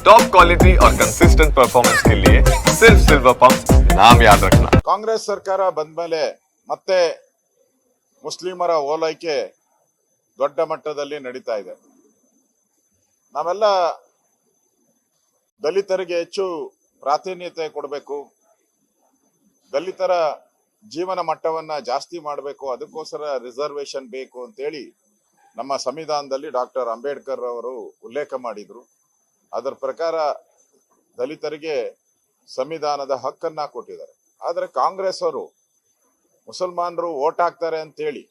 Top quality और consistent performance के लिए सिर्फ सिल्वर पंप नाम याद रखना ಕಾಂಗ್ರೆಸ್ ಸರ್ಕಾರ ಬಂದ್ಮೇಲೆ ಮತ್ತೆ ಮುಸ್ಲಿಮರ ಓಲೈಕೆ ದೊಡ್ಡ ಮಟ್ಟದಲ್ಲಿ ನಡೀತಾ ಇದೆ ನಾವೆಲ್ಲ ದಲಿತರಿಗೆ ಹೆಚ್ಚು ಪ್ರಾಧಾನ್ಯತೆ ಕೊಡಬೇಕು ದಲಿತರ ಜೀವನ ಮಟ್ಟವನ್ನ ಜಾಸ್ತಿ ಮಾಡಬೇಕು ಅದಕ್ಕೋಸ್ಕರ ರಿಸರ್ವೇಶನ್ ಬೇಕು ಅಂತೇಳಿ ನಮ್ಮ ಸಂವಿಧಾನದಲ್ಲಿ ಡಾಕ್ಟರ್ ಅಂಬೇಡ್ಕರ್ ಅವರು ಉಲ್ಲೇಖ ಮಾಡಿದ್ರು ಅದರ ಪ್ರಕಾರ ದಲಿತರಿಗೆ ಸಂವಿಧಾನದ ಹಕ್ಕನ್ನ ಕೊಟ್ಟಿದ್ದಾರೆ. ಆದರೆ ಕಾಂಗ್ರೆಸ್ ಅವರು ಮುಸಲ್ಮಾನರು ಓಟ್ ಹಾಕ್ತಾರೆ ಅಂತೇಳಿ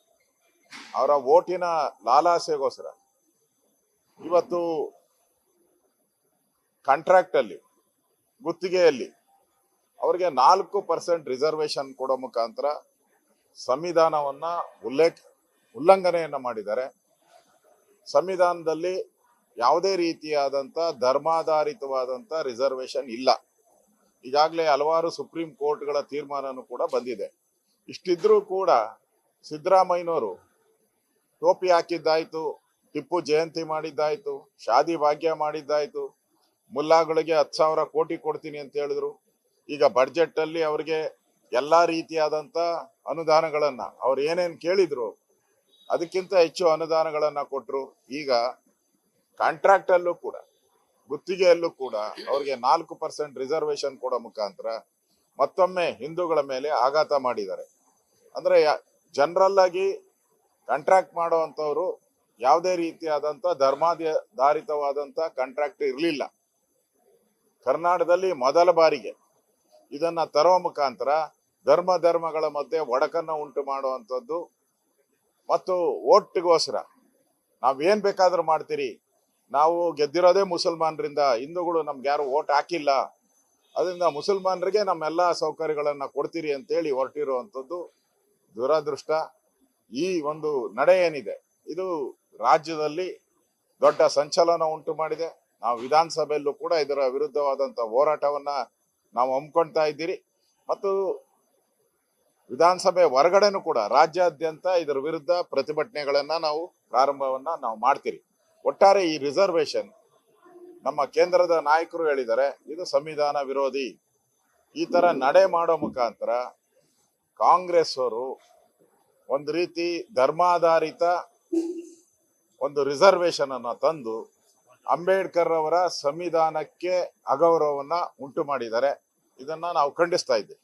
ಅವರ ಓಟಿನ ಲಾಲಾಸೆಗೋಸ್ಕರ ಇವತ್ತು ಕಾಂಟ್ರಾಕ್ಟ್ ಅಲ್ಲಿ ಗುತ್ತಿಗೆಯಲ್ಲಿ ಅವರಿಗೆ ನಾಲ್ಕು ಪರ್ಸೆಂಟ್ ರಿಸರ್ವೇಶನ್ ಕೊಡೋ ಮುಖಾಂತರ ಸಂವಿಧಾನವನ್ನ ಉಲ್ಲೇಖ ಉಲ್ಲಂಘನೆಯನ್ನ ಮಾಡಿದ್ದಾರೆ. ಸಂವಿಧಾನದಲ್ಲಿ ಯಾವುದೇ ರೀತಿಯಾದಂತ ಧರ್ಮಾಧಾರಿತವಾದಂಥ ರಿಸರ್ವೇಶನ್ ಇಲ್ಲ. ಈಗಾಗಲೇ ಹಲವಾರು ಸುಪ್ರೀಂ ಕೋರ್ಟ್ಗಳ ತೀರ್ಮಾನನೂ ಕೂಡ ಬಂದಿದೆ. ಇಷ್ಟಿದ್ರೂ ಕೂಡ ಸಿದ್ದರಾಮಯ್ಯನವರು ಟೋಪಿ ಹಾಕಿದ್ದಾಯ್ತು, ಟಿಪ್ಪು ಜಯಂತಿ ಮಾಡಿದ್ದಾಯಿತು, ಶಾದಿ ಭಾಗ್ಯ ಮಾಡಿದ್ದಾಯಿತು, ಮುಲ್ಲಾಗಳಿಗೆ ಹತ್ತು ಸಾವಿರ ಕೋಟಿ ಕೊಡ್ತೀನಿ ಅಂತ ಹೇಳಿದ್ರು. ಈಗ ಬಡ್ಜೆಟ್ಟಲ್ಲಿ ಅವರಿಗೆ ಎಲ್ಲಾ ರೀತಿಯಾದಂತ ಅನುದಾನಗಳನ್ನ ಅವ್ರು ಏನೇನು ಕೇಳಿದ್ರು ಅದಕ್ಕಿಂತ ಹೆಚ್ಚು ಅನುದಾನಗಳನ್ನ ಕೊಟ್ಟರು ಈಗ ಕಾಂಟ್ರಾಕ್ಟ್ ಅಲ್ಲೂ ಕೂಡ, ಗುತ್ತಿಗೆಯಲ್ಲೂ ಕೂಡ ಅವ್ರಿಗೆ ನಾಲ್ಕು ಪರ್ಸೆಂಟ್ ರಿಸರ್ವೇಶನ್ ಕೊಡೋ ಮುಖಾಂತರ ಮತ್ತೊಮ್ಮೆ ಹಿಂದೂಗಳ ಮೇಲೆ ಆಘಾತ ಮಾಡಿದ್ದಾರೆ. ಅಂದ್ರೆ ಜನರಲ್ ಆಗಿ ಕಾಂಟ್ರಾಕ್ಟ್ ಮಾಡುವಂತವ್ರು ಯಾವುದೇ ರೀತಿಯಾದಂತ ಧರ್ಮಾಧಾರಿತವಾದಂಥ ಕಾಂಟ್ರಾಕ್ಟ್ ಇರಲಿಲ್ಲ. ಕರ್ನಾಟಕದಲ್ಲಿ ಮೊದಲ ಬಾರಿಗೆ ಇದನ್ನ ತರುವ ಮುಖಾಂತರ ಧರ್ಮ ಧರ್ಮಗಳ ಮಧ್ಯೆ ಒಡಕನ್ನು ಉಂಟು ಮಾಡುವಂಥದ್ದು ಮತ್ತು ಓಟ್ಗೋಸ್ಕರ ನಾವೇನ್ ಬೇಕಾದ್ರೂ ಮಾಡ್ತೀರಿ ನಾವು ಗೆದ್ದಿರೋದೇ ಮುಸಲ್ಮಾನರಿಂದ, ಹಿಂದೂಗಳು ನಮ್ಗೆ ಯಾರು ಓಟ್ ಹಾಕಿಲ್ಲ. ಅದರಿಂದ ಮುಸಲ್ಮಾನರಿಗೆ ನಮ್ಮೆಲ್ಲ ಸೌಕರ್ಯಗಳನ್ನು ಕೊಡ್ತೀರಿ ಅಂತೇಳಿ ಹೊರಟಿರುವಂಥದ್ದು ದುರದೃಷ್ಟ. ಈ ಒಂದು ನಡೆ ಏನಿದೆ, ಇದು ರಾಜ್ಯದಲ್ಲಿ ದೊಡ್ಡ ಸಂಚಲನ ಉಂಟು ಮಾಡಿದೆ. ನಾವು ವಿಧಾನಸಭೆಯಲ್ಲೂ ಕೂಡ ಇದರ ವಿರುದ್ಧವಾದಂಥ ಹೋರಾಟವನ್ನ ನಾವು ಹಮ್ಮಿಕೊಳ್ತಾ ಇದ್ದೀರಿ. ಮತ್ತು ವಿಧಾನಸಭೆ ಹೊರಗಡೆನೂ ಕೂಡ ರಾಜ್ಯಾದ್ಯಂತ ಇದರ ವಿರುದ್ಧ ಪ್ರತಿಭಟನೆಗಳನ್ನು ನಾವು ಪ್ರಾರಂಭವನ್ನ ನಾವು ಮಾಡ್ತೀರಿ. ಒಟ್ಟಾರೆ ಈ ರಿಸರ್ವೇಶನ್ ನಮ್ಮ ಕೇಂದ್ರದ ನಾಯಕರು ಹೇಳಿದ್ದಾರೆ, ಇದು ಸಂವಿಧಾನ ವಿರೋಧಿ. ಈ ತರ ನಡೆ ಮಾಡೋ ಮುಖಾಂತರ ಕಾಂಗ್ರೆಸ್ ಅವರು ಒಂದು ರೀತಿ ಧರ್ಮಾಧಾರಿತ ಒಂದು ರಿಸರ್ವೇಶನ್ ಅನ್ನು ತಂದು ಅಂಬೇಡ್ಕರ್ ಅವರ ಸಂವಿಧಾನಕ್ಕೆ ಅಗೌರವವನ್ನ ಉಂಟು ಮಾಡಿದ್ದಾರೆ. ಇದನ್ನ ನಾವು ಖಂಡಿಸ್ತಾ ಇದ್ದೀವಿ.